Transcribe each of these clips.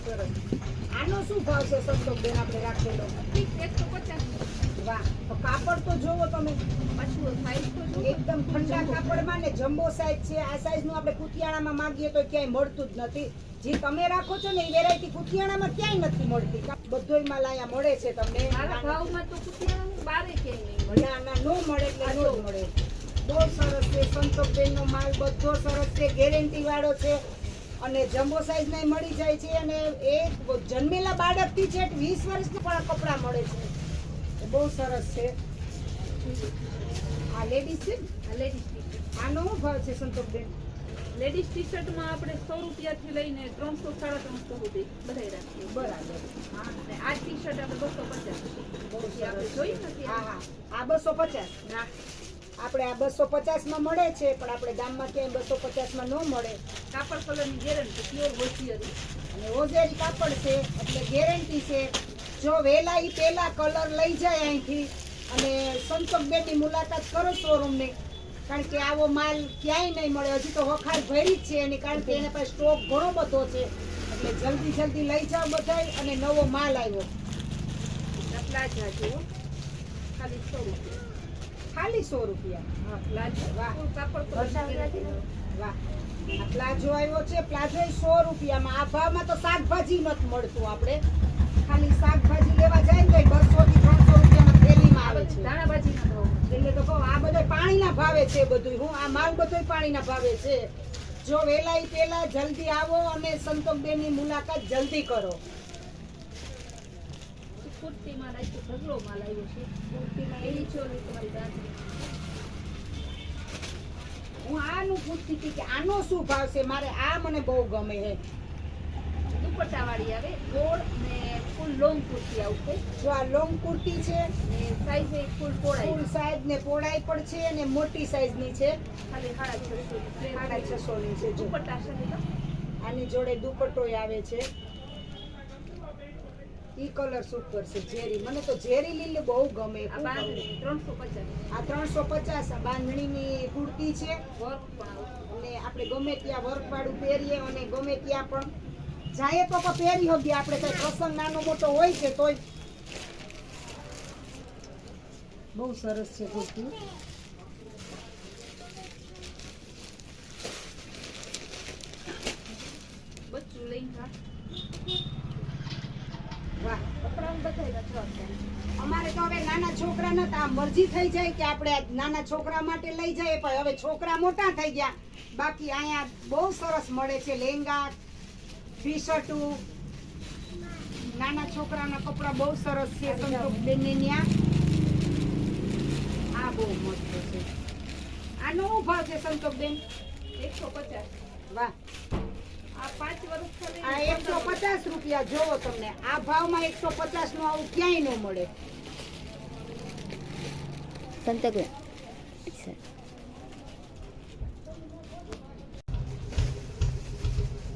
સરસ સરસ આનો શું ભાવ છે સંતોષબેન આપણે રાખેલો એકસો પચાસ વાહ તો કાપડ તો જોવો તમે. પાછું સાઈઝ તો એકદમ ઠંડા કાપડમાં ને જમ્બો સાઈઝ છે. આ સાઈઝનું આપણે કુતિયાણામાં માંગીએ તો ક્યાંય મળતું જ નથી. જે તમે રાખો છો ને એ વેરાયટી કુતિયાણામાં ક્યાંય નથી મળતી. બધોય માલ અહીંયા મળે છે તમને. મારા ભાવમાં તો કુતિયાણાનું બારે ક્યાંય નહીં ના ના નો મળે એટલે નો મળે. બહુ સરસ છે સંતોષબેનનો માલ બધો સરસ છે. ગેરંટી વાળો છે. અને જમ્બો સાઈઝ ના મળી જાય છે અને એ જન્મેલા બાળકથી છે વીસ વર્ષના પણ કપડાં મળે છે. એ બહુ સરસ છે. આ લેડીઝ છે આ લેડીઝ ટી આનો શું ભાવ છે સંતોષબેન? લેડીઝ ટી શર્ટમાં આપણે સો રૂપિયાથી લઈને ત્રણસો સાડા ત્રણસો સુધી બધાય રાખીએ બરાબર. હા અને આ ટી શર્ટ આપણે બસો પચાસ બહુ આપણે જોઈ. નથી હા હા. આ બસો પચાસ. ના આપણે આ બસો પચાસમાં મળે છે, પણ આપણે ગામમાં ક્યાંય બસો પચાસમાં ન મળે. કાપડ કલરની ગેરંટી પ્યોર હોશિયારી. અને ઓઝેરી કાપડ છે, એટલે ગેરંટી છે. જો વહેલા એ પહેલા કલર લઈ જાય અહીંથી, અને સંતોષબેનની મુલાકાત કરો શોરૂમની કારણ કે આવો માલ ક્યાંય નહીં મળે. હજી તો વખાર ભરી જ છે એની, કારણ કે એના પાસે સ્ટોક ઘણો બધો છે. એટલે જલ્દી જલ્દી લઈ જાઓ બધાય અને નવો માલ આવ્યો. ખાલી ખાલી સો રૂપિયા. હા પ્લાઝા વાહ. વાહ. પ્લાઝો આવ્યો છે પ્લાઝો સો રૂપિયામાં. આ ભાવમાં તો શાકભાજી નથી મળતું આપણે. ખાલી શાકભાજી લેવા જાય ને તો બસો થી ત્રણસો રૂપિયામાં થેલીમાં આવે છે. ધાણાભાજી એટલે તો કહું આ બધો પાણીના ભાવે છે બધું હું આ માલ બધો પાણીના ભાવે છે. જો વેલાઈ પેલા જલ્દી આવો અને સંતોષબેનની મુલાકાત જલ્દી કરો. કુર્તીમાં નાખ્યો ઢગલો માલ આવ્યો છે. કુર્તીમાં એવી ચોલી તમારી દાંતરી હું આનું પૂછતી હતી કે આનો શું ભાવ છે? મારે આ મને બહુ ગમે છે. દુપટ્ટા વાળી આવે ગોળ ને ફૂલ લોંગ કુર્તી આવશે જો આ લોંગ કુર્તી છે ને સાઈઝ એ ફૂલ ફૂલ પોળાઈ સાઈઝ ને પહોળાઈ પણ છે અને મોટી સાઈઝની છે. ખાલી સાડા છસો સાડા છસો ની છે દુપટ્ટા છે આની જોડે દુપટ્ટોય આવે છે. ઈ કલર સુપર છે ઝેરી. મને તો ઝેરી લીલી બહુ ગમે ત્રણસો પચાસ. આ ત્રણસો પચાસ આ બાંધણીની કુર્તી છે. અને આપણે ગમે ત્યાં વર્ક વાળું પહેરીએ અને ગમે ત્યાં પણ. જાય તો પહેરી હોગીએ આપણે કઈ પ્રસંગ નાનો મોટો હોય છે તોય. બહુ સરસ છે કુર્તી. બચ્ચું લઈને ખા વાહ અમારે તો હવે નાના છોકરા નતા. મરજી થઈ જાય કે આપણે નાના છોકરા માટે લઈ જઈએ, પણ હવે છોકરા મોટા થઈ ગયા. બાકી અહીંયા બહુ સરસ મળે છે લેંગા ટી શર્ટું નાના છોકરાના કપડાં બહુ સરસ છે સંતોષબેનને ત્યાં આ બહુ મસ્ત છે. આનો ભાવ છે સંતોષબેન એકસો પચાસ. વાહ. આ પાંચ વર્ષ ખાલી આ એકસો પચાસ રૂપિયા જોવો તમને. આ ભાવમાં એકસો પચાસનું આવું ક્યાંય ન મળે. સંતકબેન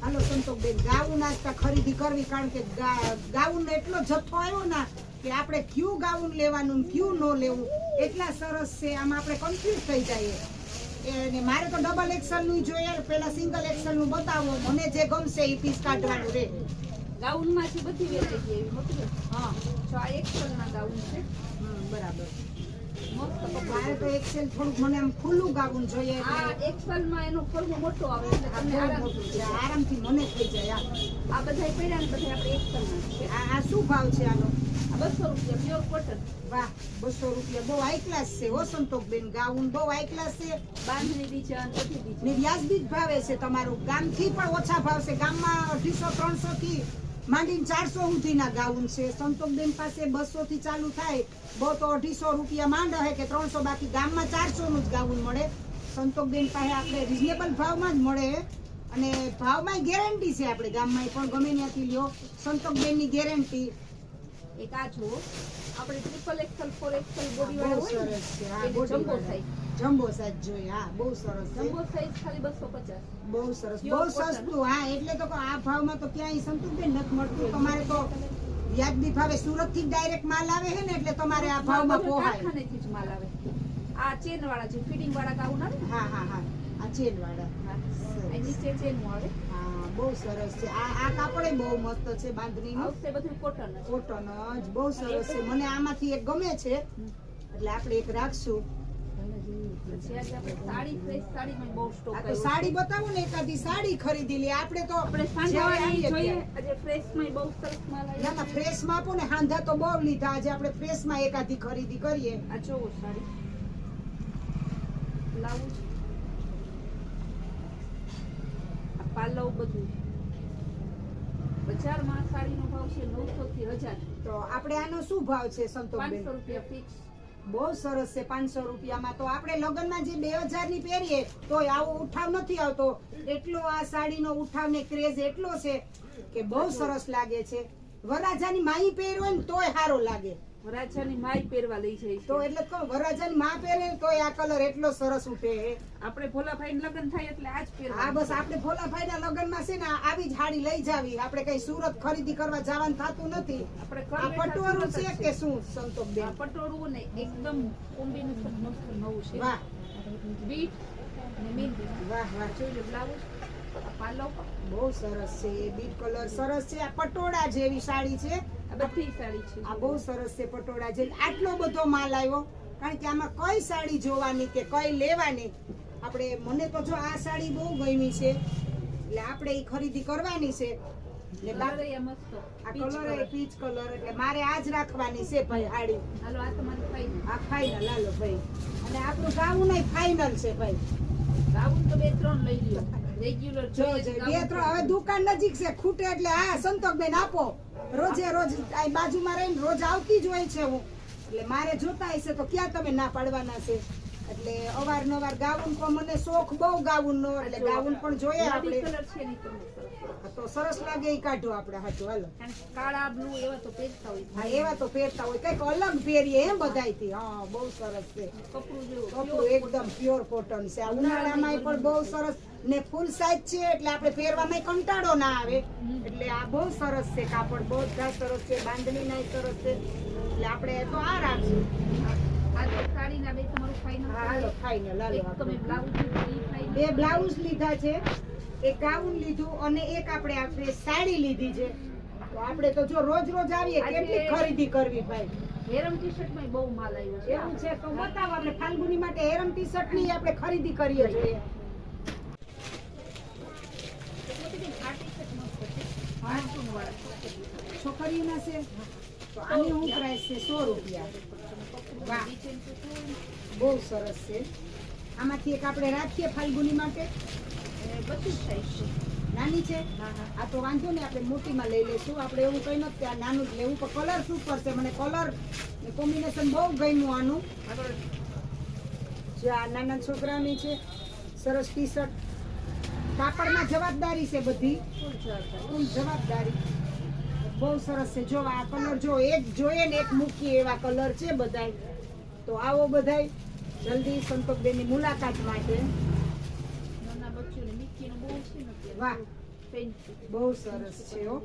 હાલો સંતોષબેન ગાવું નાસ્તા ખરીદી કરવી કારણ કે ગા- ગાઉનનો એટલો જથ્થો આવ્યો ને કે આપણે કયું ગાઉન લેવાનું ક્યુ કયું ન લેવું એટલા સરસ છે. આમાં આપણે કન્ફ્યુઝ થઈ જઈએ. એને મારે તો ડબલ એક્સેલનું જોઈએ પેલા સિંગલ એક્સેલનું બતાવો. મને જે ગમશે એ પીસ કાઢવાનું રે. ગાઉનમાંથી બધી વેરાયટી એવી મોટી હા. જો આ એક્સલના ગાઉન છે. બરાબર. મારે તો એક્સેલ થોડુંક મને આમ ખુલ્લું ગાઉન જોઈએ આ એટલે એનો ફોર્મો મોટો આવે એટલે તમને છે. આરામથી મને થઈ જાય આ. બધા પડ્યા ને બધા આપણે એક્સલના આ આ શું ભાવ છે આનો? બસો રૂપિયા પ્યોર કોટન વાહ બસો રૂપિયા. બહુ હાઈ ક્લાસ છે હો સંતોકબેન ગાઉન. બહુ હાઈ ક્લાસ છે. બાંધણી ડિઝાઇન બધી ને વ્યાજબી જ ભાવે છે તમારું. ગામથી પણ ઓછા ભાવ છે ગામમાં અઢીસો ત્રણસો થી માંડીને ચારસો સુધીના ગાઉન છે. સંતોકબેન પાસે બસો થી ચાલુ થાય. બહુ તો અઢીસો રૂપિયા માંડ હે કે ત્રણસો બાકી ગામમાં ચારસો નું જ ગાઉન મળે. સંતોકબેન પાસે આપણે રિઝનેબલ ભાવમાં જ મળે. અને ભાવમાં ગેરંટી છે આપણે ગામમાં પણ ગમે ત્યાંથી લ્યો. સંતોકબેનની ગેરંટી એક આ જુઓ. આપણે triple axle four axle body વાળા હોય ને જમ્બો સાઈઝ જમ્બો સાઈઝ જોઈએ હા બહુ સરસ જમ્બો સાઈઝ ખાલી બસો પચાસ. બહુ સરસ બહુ સસ્તું હા એટલે તો આ ભાવમાં તો ક્યાંય સંતુબેન નથી મળતું. તમારે તો વ્યાજબી ભાવે સુરતથી ડાયરેક્ટ માલ આવે છે ને એટલે તમારે આ ભાવમાં પોહાય. કારખાનેથી જ માલ આવે. આ ચેન વાળા છે ફિટિંગ વાળા ગાઉન આવે હા હા હા આ ચેન વાળા. હા. નીચે ચેન આવે. બહુ સરસ છે. આ આ કાપડે બહુ મસ્ત છે બાંધણી આવશે બધું કોટન કોટન જ. બહુ સરસ છે. મને આમાંથી એક ગમે છે. એટલે આપણે એક રાખશું. સાડી ફ્રેશ બતાવો ને એકાદી સાડી ખરીદી લે. આપણે તો આપણે ના ફ્રેશમાં આપો ને હાંધા તો બહુ લીધા. આજે આપણે ફ્રેશમાં એકાદી ખરીદી કરીએ. આ જોવો સાડી. બ્લાઉઝ. પાલવ બધું. બજારમાં સાડીનો ભાવ છે નવસો થી હજાર. તો આપણે આનો શું ભાવ છે પાંચસો રૂપિયા ફિક્સ બહુ સરસ છે પાંચસો રૂપિયામાં. તો આપણે લગ્નમાં જે બે હજારની પહેરીએ તોય આવો ઉઠાવ નથી આવતો. એટલો આ સાડીનો ઉઠાવ ને ક્રેઝ એટલો છે કે બહુ સરસ લાગે છે. વરાજાની માહી પહેરવો ને તોય સારો લાગે. રાજાની માઈ પહેરવા લઈ જાય તો એટલે માં પહેરે તોય આ કલર એટલો સરસ ઉઠે. આપણે ભોલાભાઈ લગ્ન થાય એટલે આજ હા પહેરવા બસ આપણે ભોલાભાઈ ના લગ્નમાં છે ને આવી જ હાડી લઈ જાવી. આપણે કઈ સુરત ખરીદી કરવા જવાનું થતું નથી. આપણે પટોરું છે કે શું સંતોષબેન? આ પટોળું ને એકદમ કોમ્બિનેશન મસ્ત નવું છે. વાહ. બીટ ને મહેંદી વાહ વાહ. જોઈ લો બ્લાઉઝ. આ બહુ સરસ છે એ બીટ કલર સરસ છે. આ પટોળા જેવી સાડી છે. આ બધી સાડી છે. આ બહુ સરસ છે પટોળા જેવી. આટલો બધો માલ આવ્યો. કારણ કે આમાં કઈ સાડી જોવાની કે કઈ લેવાની? આપણે મને તો જો આ સાડી બહુ ગમી છે. એટલે આપણે એ ખરીદી કરવાની છે. એટલે કલર એ આ peach colour colour. Peach colour એટલે મારે આ જ રાખવાની છે ભાઈ સાડી હાલો આ તમારી ફાઈનલ આ ફાઇનલ હાલો ભાઈ. અને આપણું ગાવું નહીં ફાઇનલ છે ભાઈ. ગાઉન તો બે ત્રણ લઈ લ્યો. જો જો બે ત્રણ હવે દુકાન નજીક છે ખૂટે એટલે હા સંતોકબેન આપો. રોજે રોજ આ બાજુમાં રહીને રોજ આવતી જ હોય છે હું. એટલે મારે જોતા હશે તો ક્યાં તમે ના પાડવાના છે? એટલે અવારનવાર ગાઉન પણ મને શોખ બહુ ગાઉન નો એટલે ગાઉન પણ જોઈએ આપણે. તો સરસ લાગે એ કાઢો આપણે હાચું હાલો. કાળા બ્લુ એવા તો પહેરતા હોય. હા એવા તો પહેરતા હોય. કંઈક અલગ પહેરીએ એમ બધાયથી. હા બહુ સરસ છે. કપડું જેવું કપડું એકદમ પ્યોર કોટન છે. ઉનાળામાં પણ બહુ સરસ ને ફૂલ સાઈઝ છે એટલે આપણે પહેરવામાં કંટાળો ના આવે. એટલે આ બહુ સરસ છે કાપડ. બહુ જ સરસ છે. બાંધણી નાય સરસ છે. એટલે આપણે તો આ રાખશું. બે હા. બ્લાઉઝ લીધા છે એક ગાઉન લીધું અને એક આપણે આપણે સાડી લીધી છે. તો આપણે તો જો રોજ રોજ આવીએ કેટલી ખરીદી કરવી ભાઈ? હેરમ ટી શર્ટમાં બહુ માલ આવ્યો છે. એવું છે? તો બતાવો આપણે ફાલ્ગુની માટે હેરમ ટી શર્ટની આપણે ખરીદી કરીએ છીએ. શર્ટ છોકરીઓના છે? તો આની શું પ્રાઇસ છે? સો રૂપિયા. બહુ સરસ છે. આમાંથી એક આપણે રાખીએ ફાલ્ગુની માટે. બધું સાઈઝ છે. નાની છે? આ તો વાંધો ને આપણે મોટીમાં લઈ લઈશું. આપણે એવું કઈ નથી કે આ નાનું જ લેવું પણ કલર શું પડશે મને કલર કોમ્બિનેશન બહુ ગમ્યું આનું. જો આ નાના છોકરાની છે સરસ ટી શર્ટ કાપડમાં જવાબદારી છે બધી. ફૂલ જવાબદાર. બહુ સરસ છે. જો આ કલર જો એક જોઈએ ને એક મૂકીએ એવા કલર છે બધાય. તો આવો બધાય. જલ્દી મુલાકાત માટે. બહુ છે ને અત્યારે. વાહ. ફેન્સી. બહુ સરસ છે હો.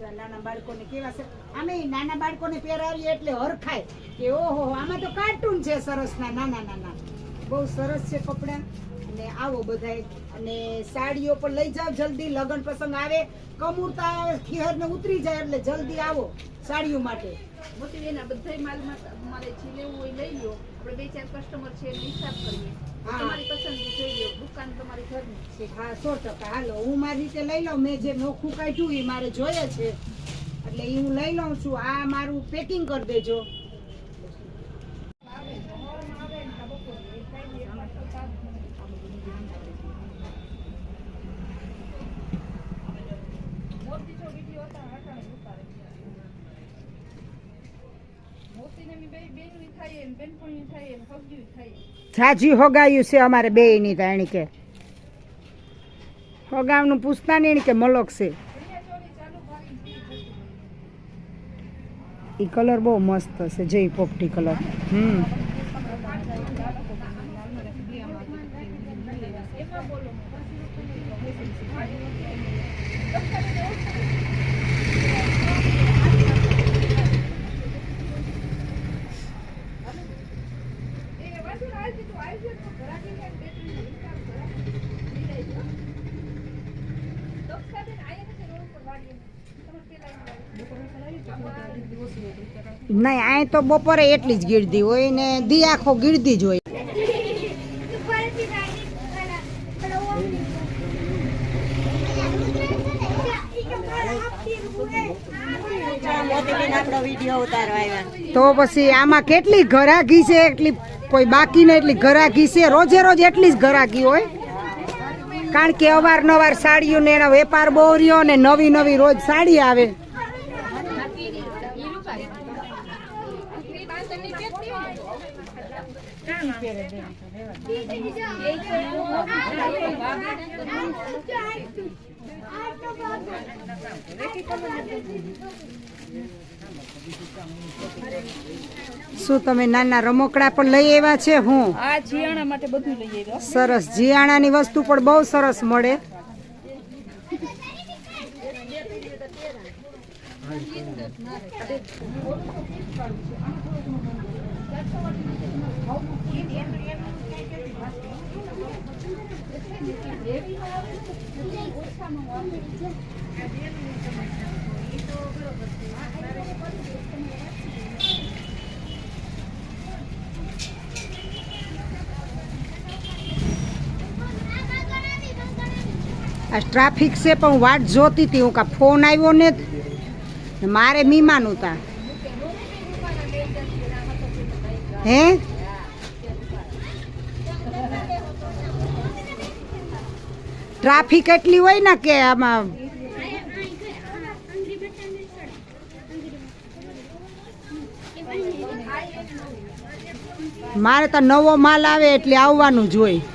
નાના બાળકોને કેવા છે? આમે નાના બાળકોને પહેરાવીએ એટલે હરખાય. કે ઓહો આમાં તો કાર્ટૂન છે સરસ ના નાના નાના બહુ સરસ છે કપડાં. અને આવો બધાય. અને સાડીઓ પણ લઈ જાઓ જલ્દી લગ્ન પ્રસંગ આવે. કમુરતા ખીહર ને ઉતરી જાય એટલે જલ્દી આવો સાડીઓ માટે. મોટી બેન આ બધાય માલમાં મારે જે લેવું હોય લઈ લો આપણે બે ચાર કસ્ટમર છે એનો હિસાબ કરીએ. હા. તમારી પસંદગી જોઈ લો દુકાન તમારી ઘરની. છે હા સો ટકા. હાલો હું મારી રીતે લઈ લઉં. મેં જે નોખું કાઢ્યું એ મારે જોઈએ છે. એટલે એ હું લઈ લઉં છું. આ મારું પેકિંગ કરી દેજો મોતી જો વીડિયો હતા હટાણે ઉતારે ઝાઝી હોગાયું છે અમારે બે ની તાણી કે. હોગાવનું પૂછતા નહીં કે મલક છે. એ કલર બહુ મસ્ત છે જય પોપટી કલર. હમ. એમાં બોલો એ વાંચો ને આવી તું આવી જાય તો ઘરાકી કાંઈ બે ત્રણ હિસાબ ઘરાકી લઈ જાય છે. નહીં અહીં તો બપોરે એટલી જ ગીરદી હોય ને દી આખો ગીરદી જ હોય. તો પછી આમાં કેટલી ઘરાકી છે, એટલી કોઈ બાકી ને એટલી ઘરાકી છે? રોજે રોજ એટલી જ ઘરાકી હોય? કારણ કે અવારનવાર સાડીઓ ને એનો વેપાર બહુ રહ્યો ને નવી નવી રોજ સાડી આવે. શું તમે નાના રમકડા પણ લઈ આવ્યા છે? હું. આ જીયાણા માટે બધું લઈ આવ્યા. સરસ. જીયાણાની વસ્તુ પણ બહુ સરસ મળે. આ ટ્રાફિક છે પણ વાટ જોતી હતી. હું કા ફોન આવ્યો ને મારે મીમાન હતા. હે? ટ્રાફિક એટલી હોય ને કે આમાં મારે તો નવો માલ આવે એટલે આવવાનું જ હોય.